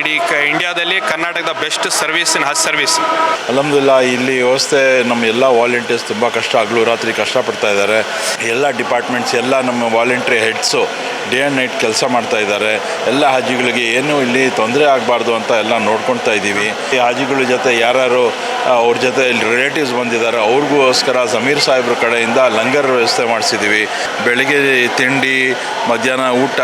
ಇಂಡಿಯಾದಲ್ಲಿ ಕರ್ನಾಟಕದ best service in Hajj service ಅಲಮದಿಲ್ಲ ಇಲ್ಲಿ ವ್ಯವಸ್ಥೆ ನಮ್ಮ ಎಲ್ಲ ವಾಲಂಟಿಯರ್ಸ್ ತುಂಬ ಕಷ್ಟ, ಹಗಲು ರಾತ್ರಿ ಕಷ್ಟಪಡ್ತಾ ಇದ್ದಾರೆ. ಎಲ್ಲ ಡಿಪಾರ್ಟ್ಮೆಂಟ್ಸ್ ಎಲ್ಲ ನಮ್ಮ voluntary heads day and night ಕೆಲಸ ಮಾಡ್ತಾ ಇದ್ದಾರೆ. ಎಲ್ಲ ಹಾಜಿಗಳಿಗೆ ಏನು ಇಲ್ಲಿ ತೊಂದರೆ ಆಗಬಾರ್ದು ಅಂತ ಎಲ್ಲ ನೋಡ್ಕೊಳ್ತಾ ಇದ್ದೀವಿ. ಈ ಹಾಜಿಗಳ ಜೊತೆ ಯಾರ್ಯಾರು ಅವ್ರ ಜೊತೆ ಇಲ್ಲಿ ರಿಲೇಟಿವ್ಸ್ ಬಂದಿದ್ದಾರೆ, ಅವ್ರಿಗೋಸ್ಕರ ಸಮೀರ್ ಸಾಹೇಬ್ರ ಕಡೆಯಿಂದ ಲಂಗರ್ ವ್ಯವಸ್ಥೆ ಮಾಡಿಸಿದ್ದೀವಿ. ಬೆಳಿಗ್ಗೆ ತಿಂಡಿ, ಮಧ್ಯಾಹ್ನ ಊಟ,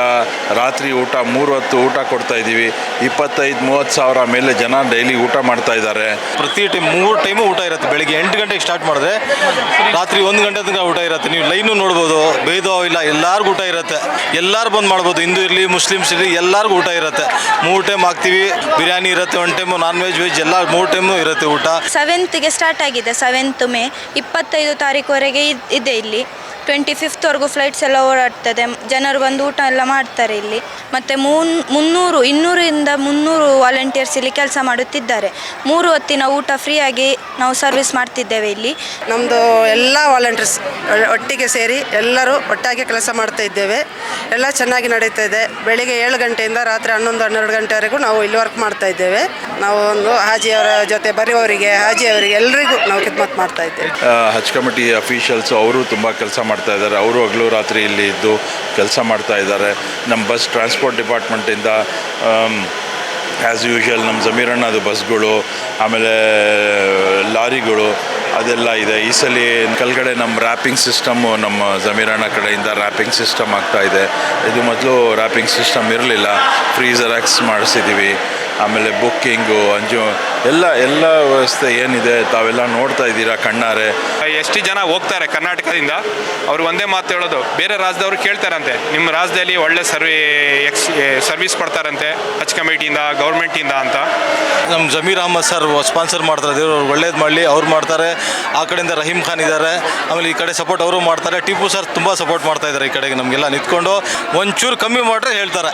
ರಾತ್ರಿ ಊಟ ಮೂರು ಹೊತ್ತು ಊಟ ಕೊಡ್ತಾ ಇದ್ದೀವಿ. ಇಪ್ಪತ್ತೈದು, ಮೂವತ್ತು ಸಾವಿರ ಮೇಲೆ ಜನ ಡೈಲಿ ಊಟ ಮಾಡ್ತಾ ಇದ್ದಾರೆ. ಪ್ರತಿ ಟೈಮ್, ಮೂರು ಟೈಮು ಊಟ ಇರುತ್ತೆ. ಬೆಳಿಗ್ಗೆ ಎಂಟು ಗಂಟೆಗೆ ಸ್ಟಾರ್ಟ್ ಮಾಡಿದ್ರೆ ರಾತ್ರಿ ಒಂದು ಗಂಟೆ ತನಕ ಊಟ ಇರುತ್ತೆ. ನೀವು ಲೈನು ನೋಡ್ಬೋದು ಭೇದ ಇಲ್ಲ, ಎಲ್ಲರಿಗೂ ಊಟ ಇರುತ್ತೆ. ಎಲ್ಲರೂ ಬಂದು ಮಾಡ್ಬೋದು. ಹಿಂದೂ ಇರಲಿ ಮುಸ್ಲಿಮ್ಸ್ ಇರಲಿ ಎಲ್ಲರಿಗೂ ಊಟ ಇರುತ್ತೆ. ಮೂರು ಟೈಮ್ ಹಾಕ್ತೀವಿ ಬಿರಿಯಾನಿ ಇರುತ್ತೆ one time non veg veg ಎಲ್ಲ ಮೂರು ಟೈಮು ಇರುತ್ತೆ ಊಟ. ಸೆವೆಂತ್ಗೆ ಸ್ಟಾರ್ಟ್ ಆಗಿದೆ ಸೆವೆಂತ್ ಮೇ ಇಪ್ಪತ್ತೈದು ತಾರೀಕುವರೆಗೆ ಇದ್- ಇದೆ ಇಲ್ಲಿ. ಟ್ವೆಂಟಿ ಫಿಫ್ತ್ವರೆಗೂ ಫ್ಲೈಟ್ಸ್ ಎಲ್ಲ ಓಡಾಡ್ತದೆ. ಜನರು ಬಂದು ಊಟ ಎಲ್ಲ ಮಾಡ್ತಾರೆ ಇಲ್ಲಿ. ಮತ್ತು ಮೂನ್ ಮುನ್ನೂರು ಇನ್ನೂರಿಂದ ಮುನ್ನೂರು ವಾಲಂಟಿಯರ್ಸ್ ಇಲ್ಲಿ ಕೆಲಸ ಮಾಡುತ್ತಿದ್ದಾರೆ. ಮೂರು ಹೊತ್ತಿನ ಊಟ ಫ್ರೀಯಾಗಿ ನಾವು ಸರ್ವಿಸ್ ಮಾಡ್ತಿದ್ದೇವೆ ಇಲ್ಲಿ. ನಮ್ಮದು ಎಲ್ಲ ವಾಲಂಟಿಯರ್ಸ್ ಒಟ್ಟಿಗೆ ಸೇರಿ ಎಲ್ಲರೂ ಒಟ್ಟಾಗಿ ಕೆಲಸ ಮಾಡ್ತಾ ಇದ್ದೇವೆ. ಎಲ್ಲ ಚೆನ್ನಾಗಿ ನಡೀತಾ ಇದೆ. ಬೆಳಿಗ್ಗೆ ಏಳು ಗಂಟೆಯಿಂದ ರಾತ್ರಿ ಹನ್ನೊಂದು, ಹನ್ನೆರಡು ಗಂಟೆವರೆಗೂ ನಾವು ಇಲ್ಲಿ ವರ್ಕ್ ಮಾಡ್ತಾ ಇದ್ದೇವೆ. ನಾವು ಒಂದು ಹಾಜಿಯವರ ಜೊತೆ ಬರೆಯುವವರಿಗೆ ಹಾಜಿಯವರಿಗೆ ಎಲ್ಲರಿಗೂ ನಾವು ಕಿದ್ಮತ್ ಮಾಡ್ತಾ ಇದ್ದೇವೆ. ಹಜ್ ಕಮಿಟಿ ಅಫೀಷಿಯಲ್ಸ್ ಅವರು ತುಂಬ ಕೆಲಸ ಮಾಡ್ತಾ ಇದ್ದಾರೆ. ಅವರು ಹಗಲು ರಾತ್ರಿ ಇಲ್ಲಿ ಇದ್ದು ಕೆಲಸ ಮಾಡ್ತಾ ಇದ್ದಾರೆ. ನಮ್ಮ ಬಸ್ ಟ್ರಾನ್ಸ್ಪೋರ್ಟ್ ಡಿಪಾರ್ಟ್ಮೆಂಟಿಂದ ಆ್ಯಸ್ ಯೂಶುವಲ್ ನಮ್ಮ ಜಮೀರಣ್ಣದು ಬಸ್ಗಳು ಆಮೇಲೆ ಲಾರಿಗಳು ಅದೆಲ್ಲ ಇದೆ. ಈ ಸಲ ಕೆಳಗಡೆ ನಮ್ಮ ರ್ಯಾಪಿಂಗ್ ಸಿಸ್ಟಮ್ಮು ನಮ್ಮ ಜಮೀರಾಣ ಕಡೆಯಿಂದ ರ್ಯಾಪಿಂಗ್ ಸಿಸ್ಟಮ್ ಆಗ್ತಾ ಇದೆ. ಇದು ಮೊದಲು ರ್ಯಾಪಿಂಗ್ ಸಿಸ್ಟಮ್ ಇರಲಿಲ್ಲ. ಫ್ರೀಜರ್ ಆಕ್ಸ್ ಮಾಡಿಸಿದ್ದೀವಿ ಆಮೇಲೆ ಬುಕ್ಕಿಂಗು ಅಂಜು ಎಲ್ಲ ಎಲ್ಲ ವ್ಯವಸ್ಥೆ ಏನಿದೆ ತಾವೆಲ್ಲ ನೋಡ್ತಾ ಇದ್ದೀರಾ ಕಣ್ಣಾರೆ? ಎಷ್ಟು ಜನ ಹೋಗ್ತಾರೆ ಕರ್ನಾಟಕದಿಂದ? ಅವ್ರು ಒಂದೇ ಮಾತು ಹೇಳೋದು ಬೇರೆ ರಾಜ್ಯದವರು ಕೇಳ್ತಾರಂತೆ. ನಿಮ್ಮ ರಾಜ್ಯದಲ್ಲಿ ಒಳ್ಳೆ ಸರ್ವಿ ಎಕ್ಸ್ ಸರ್ವಿಸ್ ಕೊಡ್ತಾರಂತೆ ಹಜ್ ಕಮಿಟಿಯಿಂದ ಗೌರ್ಮೆಂಟಿಂದ ಅಂತ. ನಮ್ಮ ಜಮೀರ್ ಅಹಮದ್ ಸರ್ ಸ್ಪಾನ್ಸರ್ ಮಾಡ್ತಾರೆ ದೇವ್ರು ಅವ್ರು ಒಳ್ಳೇದು ಮಾಡಲಿ ಅವ್ರು ಮಾಡ್ತಾರೆ. ಆ ಕಡೆಯಿಂದ ರಹೀಮ್ ಖಾನ್ ಇದ್ದಾರೆ ಆಮೇಲೆ ಈ ಕಡೆ ಸಪೋರ್ಟ್ ಅವರು ಮಾಡ್ತಾರೆ. ಟಿಪ್ಪು ಸರ್ ತುಂಬ ಸಪೋರ್ಟ್ ಮಾಡ್ತಾ ಇದ್ದಾರೆ ಈ ಕಡೆಗೆ ನಮಗೆಲ್ಲ ನಿಂತ್ಕೊಂಡು. ಒಂಚೂರು ಕಮ್ಮಿ ಮಾಡ್ರೆ ಹೇಳ್ತಾರೆ.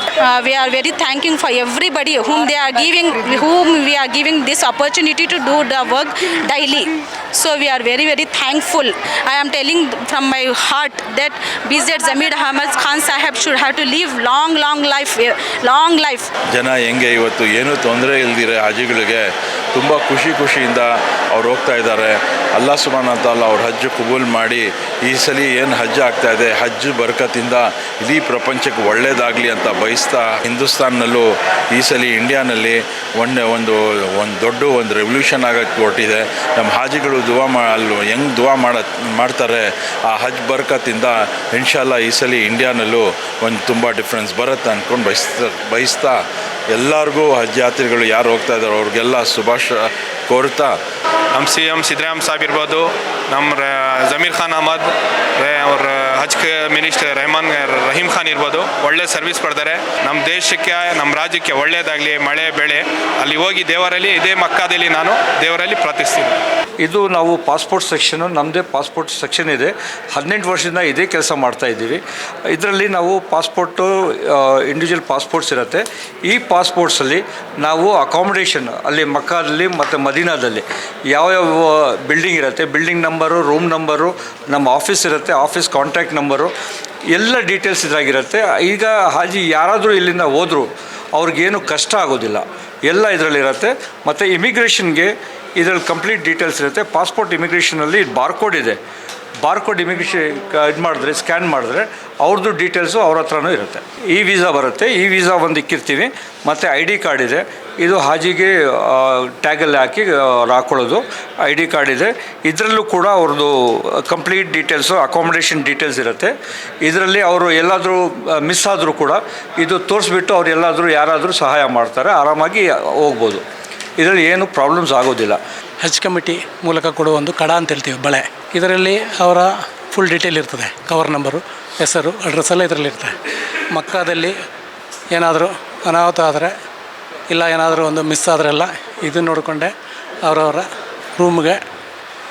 We are very thanking for everybody whom they they are giving whom we are giving this opportunity to do the work daily so we are very very thankful i am telling from my heart that bz zamir ahmad khan sahab should have to live long long life eh, long life ಜನ ಹೆಂಗೆ ಇವತ್ತು ಏನೂ ತೊಂದರೆ ಇಲ್ದಿರ ಹಾಜಿಗಳಿಗೆ ತುಂಬ ಖುಷಿ ಖುಷಿಯಿಂದ ಅವ್ರು ಹೋಗ್ತಾ ಇದ್ದಾರೆ ಅಲ್ಲಾ ಸುಬಾನ taala ಅವ್ರ ಹಜ್ಜು ಕುಬೂಲ್ ಮಾಡಿ ಈ ಸಲ ಏನು ಹಜ್ ಆಗ್ತಾ ಇದೆ? ಹಜ್ ಬರ್ಕತ್ತಿಂದ ಇಡೀ ಪ್ರಪಂಚಕ್ಕೆ ಒಳ್ಳೇದಾಗಲಿ ಅಂತ ಬಯಸ್ತಾ ಹಿಂದೂಸ್ತಾನ್ನಲ್ಲೂ ಈ ಸಲ ಇಂಡಿಯಾನಲ್ಲಿ ಒಂದು ಒಂದು ಒಂದು ದೊಡ್ಡ ಒಂದು ರೆವಲ್ಯೂಷನ್ ಆಗೋಕ್ಕೆ ಹೊರಟಿದೆ. ನಮ್ಮ ಹಾಜಿಗಳು ದುವಾ ಮಾ, ಅಲ್ಲಿ ಹೆಂಗೆ ದುವಾ ಮಾಡ, ಮಾಡ್ತಾರೆ ಆ ಹಜ್ ಬರ್ಕತ್ತಿಂದ ಇನ್ಶಾಲ್ಲ ಈ ಸಲ ಇಂಡಿಯಾನಲ್ಲೂ ಒಂದು ತುಂಬ ಡಿಫ್ರೆನ್ಸ್ ಬರುತ್ತೆ ಅಂದ್ಕೊಂಡು ಬಯಸ್ತಾ ಬಯಸ್ತಾ ಎಲ್ಲರಿಗೂ ಹಜ್ ಯಾತ್ರಿಗಳು ಯಾರು ಹೋಗ್ತಾ ಇದ್ದಾರೆ ಅವ್ರಿಗೆಲ್ಲ ಶುಭಾಶ, ಕೋರ್ತಾ. ನಮ್ಮ ಸಿ ಎಂ ಸಿದ್ದರಾಮ್ ಸಾಬ್ ಇರ್ಬೋದು. ನಮ್ಮ ಜಮೀರ್ ಖಾನ್ ಅಹಮದ್ ರೇ- ಅವ್ರ ಹಜ್ ಮಿನಿಸ್ಟರ್ ರೆಹಮಾನ್ ರಹೀಮ್ ಖಾನ್ ಇರ್ಬೋದು, ಒಳ್ಳೆ ಸರ್ವಿಸ್ ಕೊಡ್ತಾರೆ ನಮ್ಮ ದೇಶಕ್ಕೆ ನಮ್ಮ ರಾಜ್ಯಕ್ಕೆ ಒಳ್ಳೆಯದಾಗಲಿ ಮಳೆ, ಬೆಳೆ. ಅಲ್ಲಿ ಹೋಗಿ ದೇವರಲ್ಲಿ, ಇದೇ ಮಕ್ಕಾದಲ್ಲಿ ನಾನು ದೇವರಲ್ಲಿ ಪ್ರಾರ್ಥಿಸ್ತೀನಿ. ಇದು ನಾವು ಪಾಸ್ಪೋರ್ಟ್ ಸೆಕ್ಷನ್ ನಮ್ಮದೇ ಪಾಸ್ಪೋರ್ಟ್ ಸೆಕ್ಷನ್ ಇದೆ. ಹದಿನೆಂಟು ವರ್ಷದಿಂದ ಇದೇ ಕೆಲಸ ಮಾಡ್ತಾ ಇದ್ದೀವಿ. ಇದರಲ್ಲಿ ನಾವು ಪಾಸ್ಪೋರ್ಟು ಇಂಡಿವಿಜುವಲ್ ಪಾಸ್ಪೋರ್ಟ್ಸ್ ಇರುತ್ತೆ. ಈ ಪಾಸ್ಪೋರ್ಟ್ಸಲ್ಲಿ ನಾವು ಅಕಾಮಿಡೇಷನ್ ಅಲ್ಲಿ ಮಕ್ಕಾದಲ್ಲಿ ಮತ್ತು ಮದೀನಾದಲ್ಲಿ ಯಾವ್ಯಾವ ಬಿಲ್ಡಿಂಗ್ ಇರುತ್ತೆ ಬಿಲ್ಡಿಂಗ್ ನಂಬರು ರೂಮ್ ನಂಬರು ನಮ್ಮ ಆಫೀಸ್ ಇರುತ್ತೆ ಆಫೀಸ್ ಕಾಂಟ್ಯಾಕ್ಟ್ ನಂಬರು ಎಲ್ಲ ಡೀಟೇಲ್ಸ್ ಇದಾಗಿರುತ್ತೆ ಈಗ ಹಾಜಿ ಯಾರಾದರೂ ಇಲ್ಲಿಂದ ಹೋದರೂ ಅವ್ರಿಗೇನು ಕಷ್ಟ ಆಗೋದಿಲ್ಲ. ಎಲ್ಲ ಇದರಲ್ಲಿರುತ್ತೆ. ಮತ್ತು ಇಮಿಗ್ರೇಷನ್ಗೆ ಇದರಲ್ಲಿ ಕಂಪ್ಲೀಟ್ ಡೀಟೇಲ್ಸ್ ಇರುತ್ತೆ. ಪಾಸ್ಪೋರ್ಟ್ ಇಮಿಗ್ರೇಷನಲ್ಲಿ ಬಾರ್ಕೋಡ್ ಇದೆ. ಬಾರ್ಕೋಡ್ ಇಮಿಗ್ರೇಷನ್ ಇದು ಮಾಡಿದ್ರೆ ಸ್ಕ್ಯಾನ್ ಮಾಡಿದ್ರೆ ಅವ್ರದ್ದು ಡೀಟೇಲ್ಸು ಅವ್ರ ಹತ್ರನೂ ಇರುತ್ತೆ. ಈ ವೀಸಾ ಬರುತ್ತೆ. ಈ ವೀಸಾ ಒಂದು ಇಕ್ಕಿರ್ತೀವಿ. ಮತ್ತು ಐ ಡಿ ಕಾರ್ಡ್ ಇದೆ. ಇದು ಹಾಜಿಗೆ ಟ್ಯಾಗಲ್ಲಿ ಹಾಕಿ ಅವ್ರು ಹಾಕ್ಕೊಳ್ಳೋದು ಐ ಡಿ ಕಾರ್ಡ್ ಇದೆ. ಇದರಲ್ಲೂ ಕೂಡ ಅವ್ರದ್ದು ಕಂಪ್ಲೀಟ್ ಡೀಟೇಲ್ಸು, ಅಕಾಮಿಡೇಷನ್ ಡೀಟೇಲ್ಸ್ ಇರುತ್ತೆ. ಇದರಲ್ಲಿ ಅವರು ಎಲ್ಲಾದರೂ ಮಿಸ್ ಆದರೂ ಕೂಡ ಇದು ತೋರಿಸ್ಬಿಟ್ಟು ಅವ್ರು ಎಲ್ಲಾದರೂ ಯಾರಾದರೂ ಸಹಾಯ ಮಾಡ್ತಾರೆ, ಆರಾಮಾಗಿ ಹೋಗ್ಬೋದು. ಇದರಲ್ಲಿ ಏನು ಪ್ರಾಬ್ಲಮ್ಸ್ ಆಗೋದಿಲ್ಲ. ಹಜ್ ಕಮಿಟಿ ಮೂಲಕ ಕೊಡುವ ಒಂದು ಕಡ ಅಂತ ಹೇಳ್ತೀವಿ, ಬಳೆ. ಇದರಲ್ಲಿ ಅವರ ಫುಲ್ ಡೀಟೇಲ್ ಇರ್ತದೆ. ಕವರ್ ನಂಬರು ಹೆಸರು ಅಡ್ರೆಸ್ ಎಲ್ಲ ಇದರಲ್ಲಿ ಇರ್ತದೆ ಮಕ್ಕಾದಲ್ಲಿ ಏನಾದರೂ ಅನಾಹುತ ಆದರೆ ಇಲ್ಲ ಏನಾದರೂ ಒಂದು ಮಿಸ್ ಆದರೆಲ್ಲ ಇದು ನೋಡಿಕೊಂಡೆ ಅವರವರ ರೂಮ್ಗೆ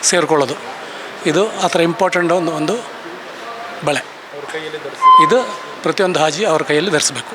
ಸೇರಿಕೊಳ್ಳೋದು. ಇದು ಆ ಥರ ಇಂಪಾರ್ಟೆಂಟ್ ಒಂದು ಒಂದು ಬಳೆ. ಇದು ಪ್ರತಿಯೊಂದು ಹಾಜಿ ಅವ್ರ ಕೈಯಲ್ಲಿ ಧರಿಸಬೇಕು.